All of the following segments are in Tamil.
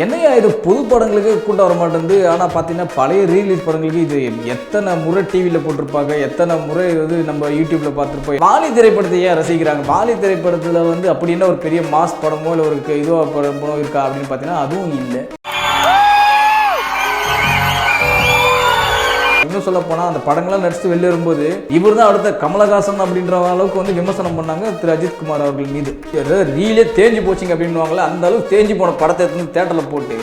என்னையா இது புது படங்களுக்கு கூட்டம் வர மாட்டேங்குது? ஆனால் பார்த்தீங்கன்னா பழைய ரீலீஸ் படங்களுக்கு இது எத்தனை முறை டிவியில் போட்டிருப்பாங்க எத்தனை முறை வந்து நம்ம யூடியூப்பில் பார்த்துருப்போம். வாலி திரைப்படத்தை ஏன் ரசிக்கிறாங்க? வாலி திரைப்படத்தில் வந்து அப்படின்னா ஒரு பெரிய மாஸ் படமோ இல்லை ஒரு இதுவாக படமோ இருக்கா அப்படின்னு பார்த்தீங்கன்னா அதுவும் இல்லை. இன்னும் சொல்ல போனால் அந்த படங்கள்லாம் நடிச்சு வெளில வரும்போது இவர் தான் அடுத்த கமலஹாசன் அப்படின்ற அளவுக்கு வந்து விமர்சனம் பண்ணாங்க திரு அஜித் குமார் அவர்கள் மீது. ரீலே தேஞ்சு போச்சுங்க அப்படின்னுவாங்களே அந்த அளவுக்கு தேஞ்சு போன படத்தை எடுத்து தேட்டரில் போட்டு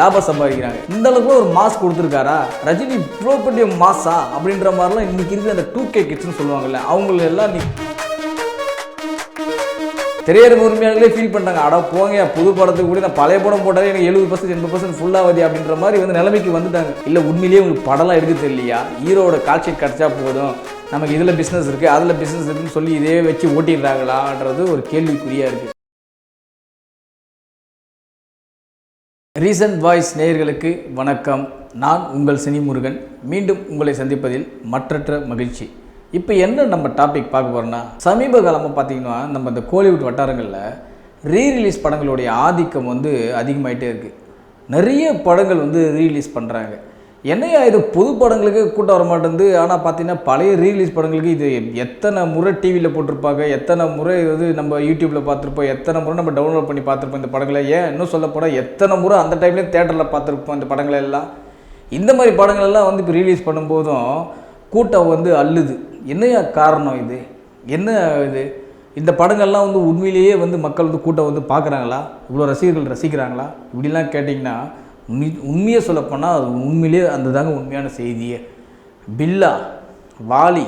லாபம் சம்பாதிக்கிறாங்க. இந்த அளவுக்கு ஒரு மாஸ் கொடுத்துருக்காரா? ரஜினி இவ்வளோ பெரிய மாஸா அப்படின்ற மாதிரிலாம் இன்னைக்கு இருக்கிற அந்த டூ கே கிட்ஸ்னு சொல்லுவாங்கல்ல அவங்கள எல்லாம் நீ திரையரங்கு உரிமையாளர்களே ஃபீல் பண்ணுறாங்க அட போங்க புது படத்துக்கு கூட நான் பழைய படம் போட்டாலே எனக்கு எழுபது பர்சன்ட் எண்பது பர்சன்ட் ஃபுல்லாகுது அப்படின்ற மாதிரி வந்து நிலைமைக்கு வந்துட்டாங்க. இல்லை உண்மையிலேயே உங்களுக்கு படம்லாம் எடுக்க தெரியலையா? ஹீரோட கால்ஷீட் கிடச்சா போதும். நமக்கு இதில் பிஸ்னஸ் இருக்குது அதில் பிஸ்னஸ் இருக்குன்னு சொல்லி இதே வச்சு ஓட்டிடுறாங்களான்றது ஒரு கேள்விக்குறியாக இருக்குது ரீசன்ட் வாய்ஸ் நேயர்களுக்கு வணக்கம். நான் உங்கள் சினிமுருகன். மீண்டும் உங்களை சந்திப்பதில் மற்றற்ற மகிழ்ச்சி. இப்போ என்ன நம்ம டாபிக் பார்க்க போகிறோம்னா சமீப காலமாக பார்த்தீங்கன்னா நம்ம இந்த கோலிவுட் வட்டாரங்களில் ரீ ரிலீஸ் படங்களுடைய ஆதிக்கம் வந்து அதிகமாயிட்டே இருக்குது நிறைய படங்கள் வந்து ரீலீஸ் பண்ணுறாங்க என்னையா இது புது படங்களுக்கு கூட்டம் வர மாட்டேங்குது? ஆனால் பார்த்தீங்கன்னா பழைய ரீலீஸ் படங்களுக்கு இது எத்தனை முறை டிவியில் போட்டிருப்பாங்க? எத்தனை முறை இது நம்ம யூடியூப்பில் பார்த்துருப்போம்? எத்தனை முறை நம்ம டவுன்லோட் பண்ணி பார்த்துருப்போம் இந்த படங்களை? ஏன் இன்னும் சொல்ல போனால் எத்தனை முறை அந்த டைம்லேயே தேட்டரில் பார்த்துருப்போம் இந்த படங்களை எல்லாம்? இந்த மாதிரி படங்கள் எல்லாம் வந்து இப்போ ரீலீஸ் பண்ணும்போதும் கூட்டம் வந்து அள்ளுது. என்னையா காரணம் இது? என்ன இது? இந்த படங்கள்லாம் வந்து உண்மையிலேயே வந்து மக்கள் வந்து கூட்டம் வந்து பார்க்குறாங்களா? இவ்வளோ ரசிகர்கள் ரசிக்கிறாங்களா? இப்படிலாம் கேட்டிங்கன்னா உண்மை உண்மையை சொல்லப்போனால் அது உண்மையிலேயே அந்த தாங்க உண்மையான செய்தியே. பில்லா வாலி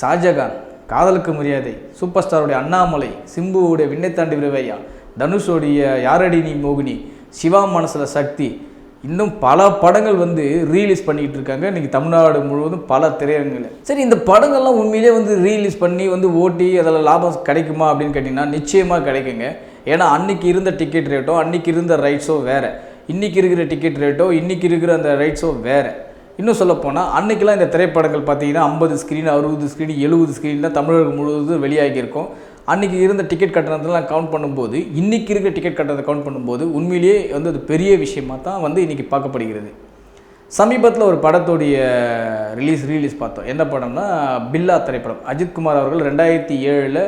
ஷாஜகான் காதலுக்கு மரியாதை சூப்பர் ஸ்டாருடைய அண்ணாமலை சிம்புவுடைய விண்ணை தாண்டி விரைவையா தனுஷோடைய யாரடி நீ மோகினி சிவா மனசில் சக்தி இன்னும் பல படங்கள் வந்து ரீலீஸ் பண்ணிக்கிட்டு இருக்காங்க. இன்றைக்கி தமிழ்நாடு முழுவதும் பல திரையரங்குகள். சரி இந்த படங்கள்லாம் உண்மையிலே வந்து ரீலீஸ் பண்ணி வந்து ஓட்டி அதில் லாபம் கிடைக்குமா அப்படின்னு கேட்டிங்கன்னா நிச்சயமாக கிடைக்குங்க. ஏன்னா அன்றைக்கி இருந்த டிக்கெட் ரேட்டோ அன்னைக்கு இருந்த ரைட்ஸோ வேறு. இன்றைக்கி இருக்கிற டிக்கெட் ரேட்டோ இன்றைக்கி இருக்கிற அந்த ரைட்ஸோ வேறு. இன்னும் சொல்லப்போனால் அன்றைக்கெலாம் இந்த திரைப்படங்கள் பார்த்தீங்கன்னா ஐம்பது ஸ்க்ரீன் அறுபது ஸ்க்ரீன் எழுபது ஸ்க்ரீன் தான் தமிழகம் முழுவதும் வெளியாகியிருக்கும். அன்றைக்கி இருந்த டிக்கெட் கட்டணத்தெல்லாம் கவுண்ட் பண்ணும்போது இன்றைக்கி இருக்கிற டிக்கெட் கட்டணத்தை கவுண்ட் பண்ணும்போது உண்மையிலேயே வந்து அது பெரிய விஷயமாக தான் வந்து இன்றைக்கி பார்க்கப்படுகிறது. சமீபத்தில் ஒரு படத்துடைய ரிலீஸ் ரீலீஸ் பார்த்தோம். என்ன படம்னா பில்லா திரைப்படம். அஜித்குமார் அவர்கள் ரெண்டாயிரத்தி ஏழில்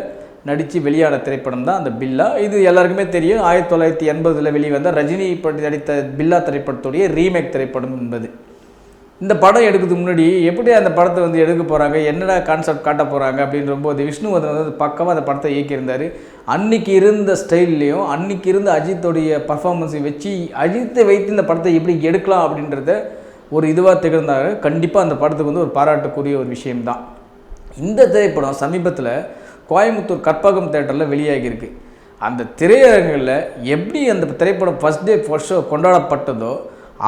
நடித்து வெளியான திரைப்படம் தான் அந்த பில்லா. இது எல்லாருக்குமே தெரியும். ஆயிரத்தி தொள்ளாயிரத்தி எண்பதில் வெளிவந்த ரஜினி படி நடித்த பில்லா திரைப்படத்துடைய ரீமேக் திரைப்படம் என்பது. இந்த படம் எடுக்கிறதுக்கு முன்னாடி எப்படி அந்த படத்தை வந்து எடுக்க போகிறாங்க என்னடா கான்செப்ட் காட்ட போகிறாங்க அப்படின்ற போது விஷ்ணுவர்தன் வந்து பக்கமாக அந்த படத்தை இயக்கியிருந்தார். அன்னைக்கு இருந்த ஸ்டைல்லையும் அன்னைக்கு இருந்த அஜித்தோடைய பர்ஃபார்மன்ஸை வச்சு அஜித்தை வைத்து இந்த படத்தை எப்படி எடுக்கலாம் அப்படின்றத ஒரு இதுவாக திகழ்ந்தாங்க கண்டிப்பாக அந்த படத்துக்கு வந்து ஒரு பாராட்டக்கூடிய ஒரு விஷயம்தான். இந்த திரைப்படம் சமீபத்தில் கோயம்புத்தூர் கற்பகம் தேட்டரில் வெளியாகியிருக்கு. அந்த திரையரங்கில் எப்படி அந்த திரைப்படம் ஃபஸ்ட் டே ஃபர்ஸ்ட் ஷோ கொண்டாடப்பட்டதோ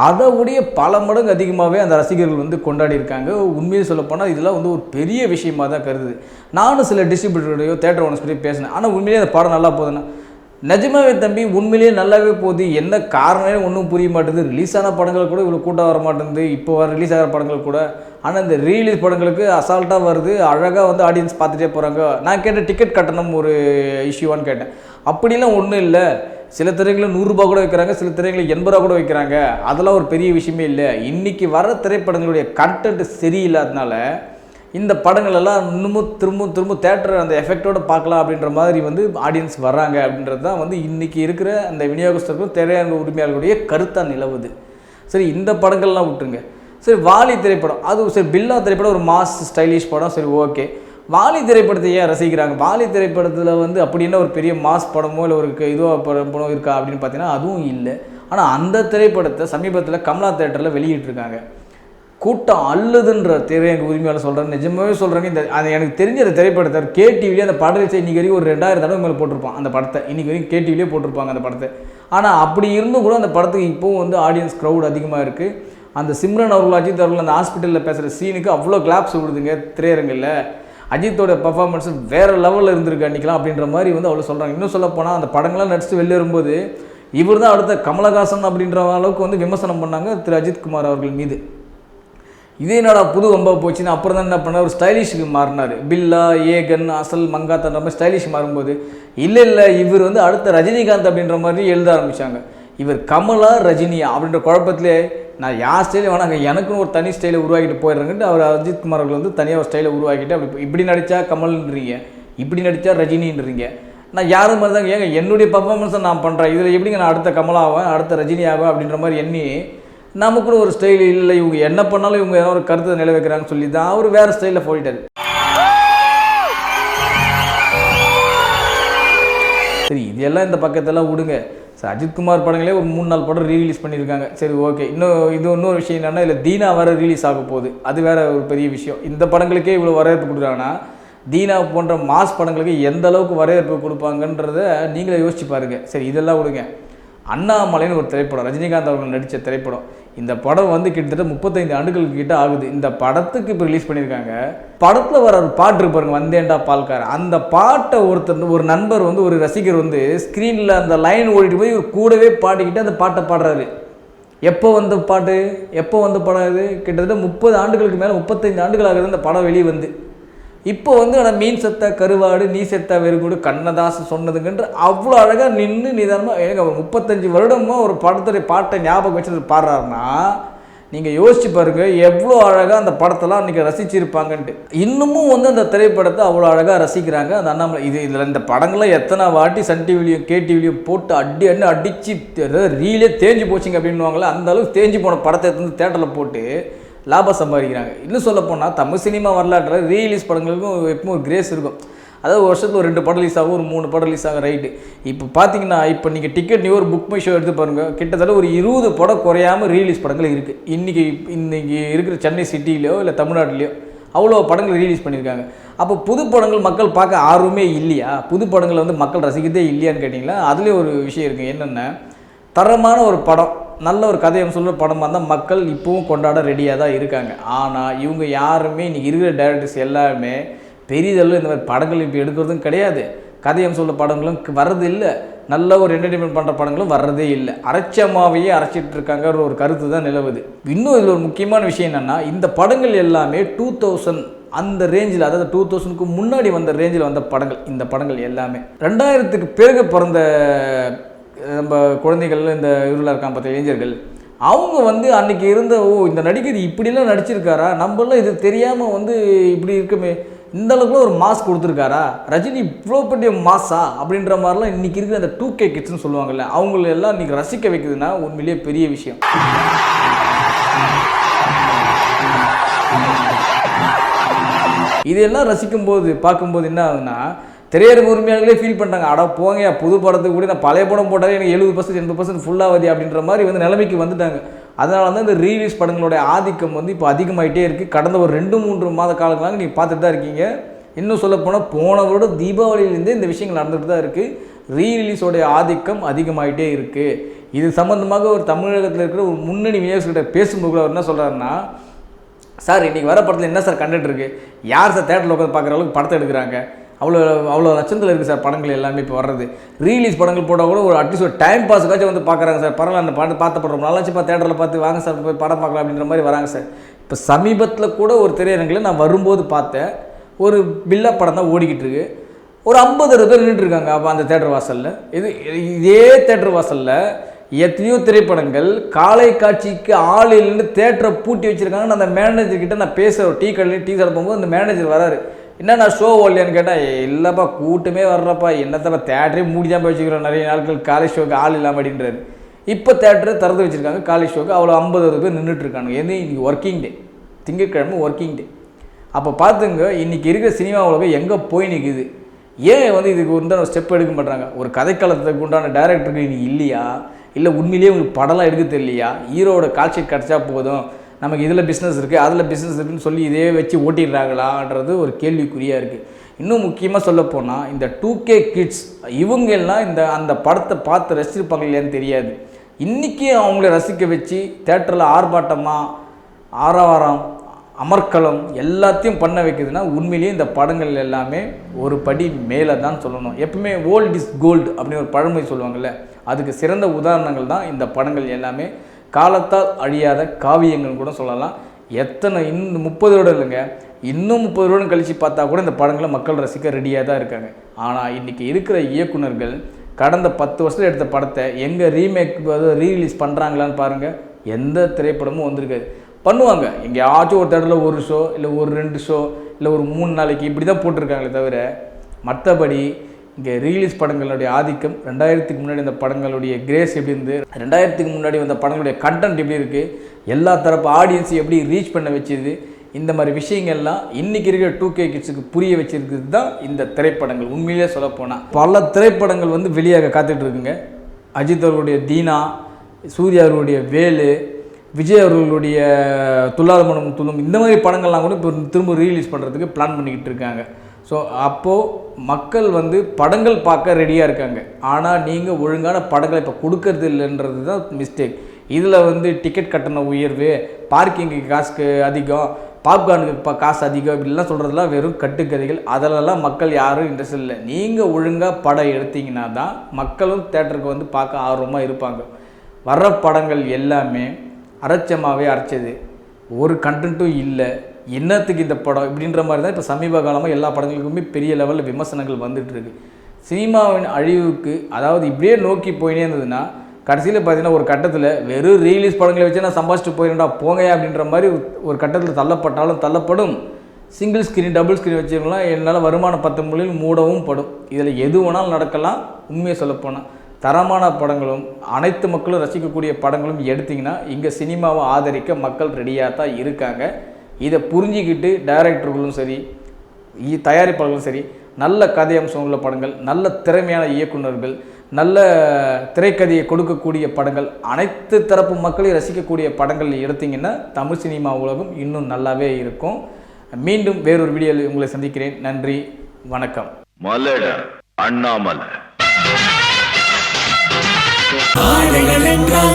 அதை உடைய பல மடங்கு அதிகமாகவே அந்த ரசிகர்கள் வந்து கொண்டாடி இருக்காங்க. உண்மையை சொல்லப்போனால் இதெல்லாம் வந்து ஒரு பெரிய விஷயமாக தான் கருது நானும் சில டிஸ்ட்ரிபியூட்டரோடையோ தேட்டர் ஓனர்ஸ் பற்றி பேசினேன். ஆனால் உண்மையிலேயே அந்த படம் நல்லா போகுதுன்னா நிஜமாவே தம்பி உண்மையிலேயே நல்லாவே போகுது. என்ன காரணமே ஒன்றும் புரிய மாட்டேங்குது. ரிலீஸ் ஆன படங்கள் கூட இவ்வளோ கூட்டம் வர மாட்டேங்குது. இப்போ வர ரிலீஸ் ஆகிற படங்கள் கூட. ஆனால் இந்த ரீலீஸ் படங்களுக்கு அசால்ட்டாக வருது. அழகாக வந்து ஆடியன்ஸ் பார்த்துட்டே போகிறாங்க நான் கேட்ட டிக்கெட் கட்டணம் ஒரு இஷ்யூவான்னு கேட்டேன். அப்படிலாம் ஒன்றும் இல்லை. சில திரைகளில் நூறுரூபா கூட வைக்கிறாங்க சில திரைகளில் எண்பது ரூபா கூட வைக்கிறாங்க. அதெல்லாம் ஒரு பெரிய விஷயமே இல்லை. இன்றைக்கி வர திரைப்படங்களுடைய கண்டென்ட் சரியில்லாதனால இந்த படங்கள் எல்லாம் இன்னமும் திரும்ப திரும்ப தேட்டர் அந்த எஃபெக்டோடு பார்க்கலாம் அப்படின்ற மாதிரி வந்து ஆடியன்ஸ் வர்றாங்க அப்படின்றது தான் வந்து இன்றைக்கி இருக்கிற அந்த விநியோகஸ்தர்களும் திரையரங்க உரிமையாளர்களுடைய கருத்தாக நிலவுது. சரி இந்த படங்கள்லாம் விட்டுருங்க. சரி வாலி திரைப்படம். அது சரி பில்லா திரைப்படம் ஒரு மாஸ் ஸ்டைலிஷ் படம். சரி ஓகே வாலி திரைப்படத்தை ஏன் ரசிக்கிறாங்க? வாலி திரைப்படத்தில் வந்து அப்படி என்ன ஒரு பெரிய மாஸ் படமோ இல்லை ஒரு இதுவாக படம் இருக்கா அப்படின்னு பார்த்தீங்கன்னா அதுவும் இல்லை. ஆனால் அந்த திரைப்படத்தை சமீபத்தில் கமலா தேட்டரில் வெளியிட்டிருக்காங்க. கூட்டம் அல்லுதுன்ற எனக்கு உரிமையாளர் சொல்கிறேன் நிஜமாவே சொல்கிறாங்க இந்த அது எனக்கு தெரிஞ்ச அந்த திரைப்படத்தை கேடிவிலே அந்த படத்தை இன்றைக்கி வரைக்கும் ஒரு ரெண்டாயிரம் தடவை மேலே போட்டிருப்பான். அந்த படத்தை. இன்றைக்கி வரைக்கும் கேடிவிலே போட்டிருப்பாங்க அந்த படத்தை. ஆனால் அப்படி இருந்தும் கூட அந்த படத்துக்கு இப்போவும் வந்து ஆடியன்ஸ் க்ரௌட் அதிகமாக இருக்குது அந்த சிம்ரன் அவர்கள் அஜித் அவர்கள் அந்த ஹாஸ்பிட்டலில் பேசுகிற சீனுக்கு அவ்வளோ கிளாப்ஸ் விடுதுங்க திரையரங்கில். அஜித்தோட பர்ஃபார்மன்ஸ் வேறு லெவலில் இருந்திருக்கு அன்றைக்கலாம் அப்படின்ற மாதிரி வந்து அவ்வளோ சொல்கிறாங்க இன்னும் சொல்ல போனால் அந்த படங்கள்லாம் நடிச்சுட்டு வெளில வரும்போது இவர் தான் அடுத்த கமலஹாசன் அப்படின்ற அளவுக்கு வந்து விமர்சனம் பண்ணாங்க திரு அஜித் குமார் அவர்கள் மீது. இதே என்னடா புது வம்பா போச்சுன்னு அப்புறம் தான் என்ன பண்ணார்? ஒரு ஸ்டைலிஷுக்கு மாறினார். பில்லா ஏகன் அசல் மங்காத்தன்ற மாதிரி ஸ்டைலிஷ் மாறும்போது இல்லை இல்லை இவர் வந்து அடுத்த ரஜினிகாந்த் அப்படின்ற மாதிரி எழுத ஆரம்பித்தாங்க இவர் கமலா ரஜினியா அப்படின்ற குழப்பத்திலே நான் யார் ஸ்டைலே வேணாங்க எனக்குன்னு ஒரு தனி ஸ்டைலை உருவாக்கிட்டு போயிடுறேங்கன்ட்டு அவர் அஜித் குமார் அவர்கள் வந்து தனியாக ஒரு ஸ்டைலை உருவாக்கிட்டு அப்படி இப்படி நடித்தா கமல்ன்றீங்க இப்படி நடித்தா ரஜினின்றீங்க. நான் யாரும் மாதிரி தாங்க ஏங்க என்னுடைய பர்ஃபார்மன்ஸை நான் பண்ணுறேன் இதில் எப்படிங்க நான் அடுத்த கமலாவேன் அடுத்த ரஜினி ஆவேன் அப்படின்ற மாதிரி எண்ணி நமக்குன்னு ஒரு ஸ்டைல் இல்லை இவங்க என்ன பண்ணாலும் இவங்க ஏதாவது ஒரு கருத்தை நிலவைக்கிறாங்கன்னு சொல்லி தான் அவர் வேறு ஸ்டைலில் போயிட்டார். சரி இதெல்லாம் இந்த பக்கத்தெல்லாம் விடுங்க. சார் அஜித்குமார் படங்களே ஒரு மூணு நாலு படம் ரீலீஸ் பண்ணியிருக்காங்க. சரி ஓகே இன்னும் இது இன்னொரு விஷயம் என்னென்னா இல்லை தீனா வேறு ரிலீஸ் ஆக போகுது. அது வேறு ஒரு பெரிய விஷயம். இந்த படங்களுக்கே இவ்வளோ வரவேற்பு கொடுக்குறாங்கன்னா தீனா போன்ற மாஸ் படங்களுக்கு எந்த அளவுக்கு வரவேற்பு கொடுப்பாங்கன்றத நீங்களே யோசிச்சு பாருங்கள் சரி இதெல்லாம் விடுங்க. அண்ணாமலைன்னு ஒரு திரைப்படம் ரஜினிகாந்த் அவர்கள் நடித்த திரைப்படம். இந்த படம் வந்து கிட்டத்தட்ட முப்பத்தைந்து ஆண்டுகளுக்கு கிட்ட ஆகுது. இந்த படத்துக்கு இப்போ ரிலீஸ் பண்ணியிருக்காங்க. படத்தில் வர ஒரு பாட்டு இருப்பாருங்க வந்தேன்டா பால்கார அந்த பாட்டை ஒருத்தர் ஒரு நண்பர் வந்து ஒரு ரசிகர் வந்து ஸ்க்ரீனில் அந்த லைன் ஓடிட்டு போய் கூடவே பாடிக்கிட்டு அந்த பாட்டை பாடுறாரு. எப்போ வந்த பாட்டு? எப்போ வந்த படம் இது? கிட்டத்தட்ட முப்பது ஆண்டுகளுக்கு மேலே முப்பத்தைந்து ஆண்டுகள் ஆகுது அந்த படம் வெளியே வந்து. இப்போ வந்து ஆனால் மீன் செத்த கருவாடு நீ செத்த வெறுகுடு கண்ணதாசன் சொன்னதுங்கன்ற அவ்வளோ அழகாக நின்று நிதானமாக எனக்கு அவர் முப்பத்தஞ்சு வருடமும் ஒரு படத்துடைய பாட்டை ஞாபகம் வச்சுட்டு பாடுறாருன்னா நீங்கள் யோசிச்சு பாருங்க எவ்வளோ அழகாக அந்த படத்தெல்லாம் அன்றைக்கி ரசிச்சிருப்பாங்கன்ட்டு. இன்னமும் வந்து அந்த திரைப்படத்தை அவ்வளோ அழகாக ரசிக்கிறாங்க. அந்த அண்ணாமலை இது இதில் இந்த படங்களை எத்தனை வாட்டி சன் டிவிலையும் கே டிவிலையும் போட்டு அடி அண்ணு அடித்து ரீலே தேஞ்சு போச்சுங்க அப்படின்வாங்களே அந்த அளவுக்கு தேஞ்சு போன படத்தை எடுத்து வந்து தேட்டரில் போட்டு லாபம் சம்பாதிக்கிறாங்க. இன்னும் சொல்லப்போனால் தமிழ் சினிமா வரலாற்றில் ரீலீஸ் படங்களுக்கும் எப்பவும் ஒரு கிரேஸ் இருக்கும். அதாவது வருஷத்தில் ஒரு ரெண்டு படம் ரிலீஸ் ஆகும் ஒரு மூணு படம் ரிலீஸ் ஆகும் ரைட்டு இப்போ பார்த்தீங்கன்னா இப்போ நீங்கள் டிக்கெட் நீ ஒரு புக் மை ஷோ எடுத்து பாருங்கள் கிட்டத்தட்ட ஒரு இருபது படம் குறையாமல் ரீலீஸ் படங்கள் இருக்குது இன்றைக்கி இன்றைக்கி இருக்கிற சென்னை சிட்டிலையோ இல்லை தமிழ்நாட்டிலையோ அவ்வளோ படங்கள் ரிலீஸ் பண்ணியிருக்காங்க. அப்போ புது படங்கள் மக்கள் பார்க்க ஆர்வமே இல்லையா? புது படங்களை வந்து மக்கள் ரசிக்கிறதே இல்லையான்னு கேட்டிங்களா? அதுலேயும் ஒரு விஷயம் இருக்குது என்னென்ன தரமான ஒரு படம் நல்ல ஒரு கதையம் சொல்கிற படமாக இருந்தால் மக்கள் இப்போவும் கொண்டாட ரெடியாக தான் இருக்காங்க. ஆனால் இவங்க யாருமே இன்றைக்கி இருக்கிற டேரக்டர்ஸ் எல்லாருமே பெரியதளவு இந்த மாதிரி படங்கள் இப்போ எடுக்கிறதும் கிடையாது. கதையம் சொல்ல படங்களும் வர்றது இல்லை. நல்ல ஒரு என்டர்டெயின்மெண்ட் பண்ணுற படங்களும் வர்றதே இல்லை. அரைச்சமாவையே அரைச்சிட்டு இருக்காங்கிற ஒரு கருத்து தான் நிலவுது. இன்னும் இதில் ஒரு முக்கியமான விஷயம் என்னென்னா இந்த படங்கள் எல்லாமே டூ தௌசண்ட் அந்த ரேஞ்சில் அதாவது டூ தௌசண்ட்க்கு முன்னாடி வந்த ரேஞ்சில் வந்த படங்கள் இந்த படங்கள் எல்லாமே. ரெண்டாயிரத்துக்கு பிறகு பிறந்த நம்ம குழந்தைகள் இந்த இவரில் இருக்கான் பார்த்த இளைஞர்கள். அவங்க வந்து அன்னைக்கு இருந்த ஓ இந்த நடிகர் இப்படிலாம் நடிச்சிருக்காரா? நம்மளாம் இது தெரியாமல் வந்து இப்படி இருக்குமே. இந்த அளவுக்குலாம் ஒரு மாஸ் கொடுத்துருக்காரா? ரஜினி இவ்வளோ பெரிய மாஸா அப்படின்ற மாதிரிலாம் இன்றைக்கி இருக்கிற அந்த டூ கே கிட்ஸ்னு சொல்லுவாங்கல்ல அவங்கள எல்லாம் இன்றைக்கி ரசிக்க வைக்குதுன்னா உண்மையிலேயே பெரிய விஷயம். இதெல்லாம் ரசிக்கும்போது பார்க்கும்போது என்ன ஆகுதுன்னா திரையரங்கு உரிமையாளர்களே ஃபீல் பண்ணுறாங்க அட போங்க புது படத்துக்கு கூட நான் பழைய படம் போட்டாலே எனக்கு எழுபது பர்சன்ட் எண்பது பர்சன்ட் ஃபுல்லாகுது அப்படின்ற மாதிரி வந்து நிலைமைக்கு வந்துட்டாங்க. அதனால தான் இந்த ரீலீஸ் படங்களுடைய ஆதிக்கம் வந்து இப்போ அதிகமாகிட்டே இருக்குது கடந்த ஒரு ரெண்டு மூன்று மாத காலங்களாக நீங்கள் பார்த்துட்டு தான் இருக்கீங்க. இன்னும் சொல்லப்போனால் போன வருடம் தீபாவளியிலேருந்தே இந்த விஷயங்கள் நடந்துகிட்டு தான் இருக்குது ரீரிலீஸோடைய ஆதிக்கம் அதிகமாகிட்டே இருக்குது இது சம்மந்தமாக ஒரு தமிழகத்தில் இருக்கிற ஒரு முன்னணி விநியோகர்கிட்ட பேசும்போது கூட அவர் என்ன சொல்கிறாருன்னா சார் இன்றைக்கி வர படத்தில் என்ன சார் கண்டென்ட் இருக்குது யார் சார் தேட்டரில் உட்காந்து பார்க்குற அளவுக்கு படத்தை எடுக்கிறாங்க? அவ்வளோ அவ்வளோ லட்சத்தில் இருக்குது சார் படங்கள் எல்லாமே இப்போ வர்றது. ரீலீஸ் படங்கள் போட்டால் கூட ஒரு அட்லீஸ்ட் ஒரு டைம் பாஸுக்காச்சும் வந்து பார்க்குறாங்க சார். பரவாயில்ல அந்த பாட்டு பார்த்த படம் நல்லா இப்போ தேட்டரில் பார்த்து வாங்க சார் போய் படம் பார்க்கலாம் அப்படின்ற மாதிரி வராங்க சார். இப்போ சமீபத்தில் கூட ஒரு திரையரங்கில் நான் வரும்போது பார்த்தேன். ஒரு பில்லா படம் தான் ஓடிக்கிட்டு இருக்கு. ஒரு ஐம்பது அறுபது பேர் நின்றுருக்காங்க அப்போ அந்த தேட்டர் வாசலில். இது இதே தேட்டர் வாசலில் எத்தனையோ திரைப்படங்கள் காலை காட்சிக்கு ஆள் இல்லைன்னு தேட்டரை பூட்டி வச்சுருக்காங்கன்னு அந்த மேனேஜர்கிட்ட நான் பேசுகிறேன் டீ கடையில் டீ கடை போகும்போது அந்த மேனேஜர் வராரு. என்ன நான் ஷோ ஓடலையான்னு கேட்டால் இல்லைப்பா கூட்டமே வர்றப்பா. என்னத்தப்பா தேட்டரே மூடி தான் போய் வச்சுக்கிறோம். நிறைய நாட்கள் காலேஜ் ஷோக்கு ஆள் இல்லாமல் அப்படின்றாரு. இப்போ தேட்டரை திறந்து வச்சுருக்காங்க. காலேஜ் ஷோக்கு அவ்வளோ ஐம்பது அறுபது பேர் நின்றுட்டு இருக்காங்க எது இன்றைக்கி ஒர்க்கிங் டே திங்கட்கிழமை ஒர்க்கிங் டே அப்போ பார்த்துங்க இன்றைக்கி இருக்கிற சினிமா உலகம் எங்கே போய் நிற்குது ஏன் வந்து இதுக்கு உண்டான ஸ்டெப் எடுக்க மாட்டாங்க ஒரு கதைக்களத்துக்கு உண்டான டேரக்டருக்கு இன்னைக்கு இல்லையா? இல்லை உண்மையிலேயே உங்களுக்கு படம்லாம் எடுக்க தெரியலையா? ஹீரோட காட்சி கிடச்சா போதும். நமக்கு இதில் பிஸ்னஸ் இருக்குது அதில் பிஸ்னஸ் இருக்குன்னு சொல்லி இதே வச்சு ஓட்டிடுறாங்களான்றது ஒரு கேள்விக்குறியாக இருக்குது இன்னும் முக்கியமாக சொல்லப்போனால் இந்த டூ கே கிட்ஸ் இவங்க எல்லாம் இந்த அந்த படத்தை பார்த்து ரசிச்சிருப்பாங்க இல்லையான்னு தெரியாது. இன்றைக்கி அவங்கள ரசிக்க வச்சு தேட்டரில் ஆர்ப்பாட்டமாக ஆரவாரம் அமர்க்களம் எல்லாத்தையும் பண்ண வைக்குதுன்னா உண்மையிலேயே இந்த படங்கள் எல்லாமே ஒரு படி மேலே தான் சொல்லணும். எப்பவுமே ஓல்ட் இஸ் கோல்டு அப்படின்னு ஒரு பழமொழி சொல்லுவாங்கள்ல அதுக்கு சிறந்த உதாரணங்கள் தான் இந்த படங்கள் எல்லாமே. காலத்தால் அழியாத காவியங்கள் கூட சொல்லலாம். எத்தனை இன்னும் முப்பது வருடம் இல்லைங்க. இன்னும் முப்பது வருடம் கழித்து பார்த்தா கூட இந்த படங்களை மக்கள் ரசிக்க ரெடியாக தான் இருக்காங்க. ஆனால் இன்றைக்கி இருக்கிற இயக்குனர்கள் கடந்த பத்து வருஷத்தில் எடுத்த படத்தை எங்கே ரீமேக் ரீரிலீஸ் பண்ணுறாங்களான்னு பாருங்கள் எந்த திரைப்படமும் வந்திருக்காது. பண்ணுவாங்க. எங்கேயாச்சும் ஒரு தடவை ஒரு ஷோ இல்லை ஒரு ரெண்டு ஷோ இல்லை ஒரு மூணு நாளைக்கு இப்படி தான் போட்டிருக்காங்களே தவிர மற்றபடி இங்கே ரீலீஸ் படங்களுடைய ஆதிக்கம் ரெண்டாயிரத்துக்கு முன்னாடி இந்த படங்களுடைய கிரேஸ் எப்படி இருந்து ரெண்டாயிரத்துக்கு முன்னாடி வந்த படங்களுடைய கண்டென்ட் எப்படி இருக்குது எல்லா தரப்பு ஆடியன்ஸை எப்படி ரீச் பண்ண வச்சுது இந்த மாதிரி விஷயங்கள்லாம் இன்றைக்கி இருக்கிற டூ கே கிட்ஸுக்கு புரிய வச்சுருக்கிறது தான் இந்த திரைப்படங்கள். உண்மையிலே சொல்லப்போனால் பல திரைப்படங்கள் வந்து வெளியாக காத்துட்டு இருக்குங்க. அஜித் அவர்களுடைய தீனா சூர்யா அவர்களுடைய வேலு விஜய் அவர்களுடைய துல்லாத மனம் துள்ளும் இந்த மாதிரி படங்கள்லாம் கூட இப்போ திரும்ப ரீலீஸ் பண்ணுறதுக்கு பிளான் பண்ணிக்கிட்டு இருக்காங்க. ஸோ அப்போது மக்கள் வந்து படங்கள் பார்க்க ரெடியாக இருக்காங்க. ஆனால் நீங்கள் ஒழுங்கான படங்களை இப்போ கொடுக்கறது இல்லைன்றது தான் மிஸ்டேக் இதில் வந்து டிக்கெட் கட்டண உயர்வு பார்க்கிங்கு காசுக்கு அதிகம் பாப்கார்னுக்கு இப்போ காசு அதிகம் இப்படிலாம் சொல்கிறதுலாம் வெறும் கட்டுக்கதைகள். அதிலெல்லாம் மக்கள் யாரும் இன்ட்ரெஸ்ட் இல்லை. நீங்கள் ஒழுங்காக படம் எடுத்தீங்கன்னா தான் மக்களும் தேட்டருக்கு வந்து பார்க்க ஆர்வமாக இருப்பாங்க. வர்ற படங்கள் எல்லாமே அரைச்சமாகவே அரைச்சது. ஒரு கண்டென்ட்டும் இல்லை. என்னத்துக்கு இந்த படம் இப்படின்ற மாதிரி தான் இப்போ சமீப காலமாக எல்லா படங்களுக்குமே பெரிய லெவலில் விமர்சனங்கள் வந்துட்டு இருக்கு. சினிமாவின் அழிவுக்கு அதாவது இப்படியே நோக்கி போயினே இருந்ததுன்னா கடைசியில் பார்த்தீங்கன்னா ஒரு கட்டத்தில் வெறும் ரீலீஸ் படங்களை வச்சு நான் சம்பாதிச்சுட்டு போயிடா போங்கயா அப்படின்ற மாதிரி ஒரு கட்டத்தில் தள்ளப்பட்டாலும் தள்ளப்படும். சிங்கிள் ஸ்க்ரீன் டபுள் ஸ்க்ரீன் வச்சுருக்கலாம் என்னால் வருமானம் பத்து மொழியில் மூடவும் படும். இதில் எது வேணாலும் நடக்கலாம் உண்மையை சொல்லப்போனால் தரமான படங்களும் அனைத்து மக்களும் ரசிக்கக்கூடிய படங்களும் எடுத்திங்கன்னா இங்கே சினிமாவை ஆதரிக்க மக்கள் ரெடியாக தான் இருக்காங்க. இதை புரிஞ்சிக்கிட்டு டைரக்டர்களும் சரி இ- தயாரிப்பாளர்களும் சரி நல்ல கதை அம்சம் உள்ள படங்கள் நல்ல திறமையான இயக்குனர்கள் நல்ல திரைக்கதையை கொடுக்கக்கூடிய படங்கள் அனைத்து தரப்பு மக்களையும் ரசிக்கக்கூடிய படங்கள் எடுத்தீங்கன்னா தமிழ் சினிமா உலகம் இன்னும் நல்லாவே இருக்கும். மீண்டும் வேறொரு வீடியோவில் உங்களை சந்திக்கிறேன். நன்றி வணக்கம். மலட அண்ணாமலை. ஆடைகள் என்றால்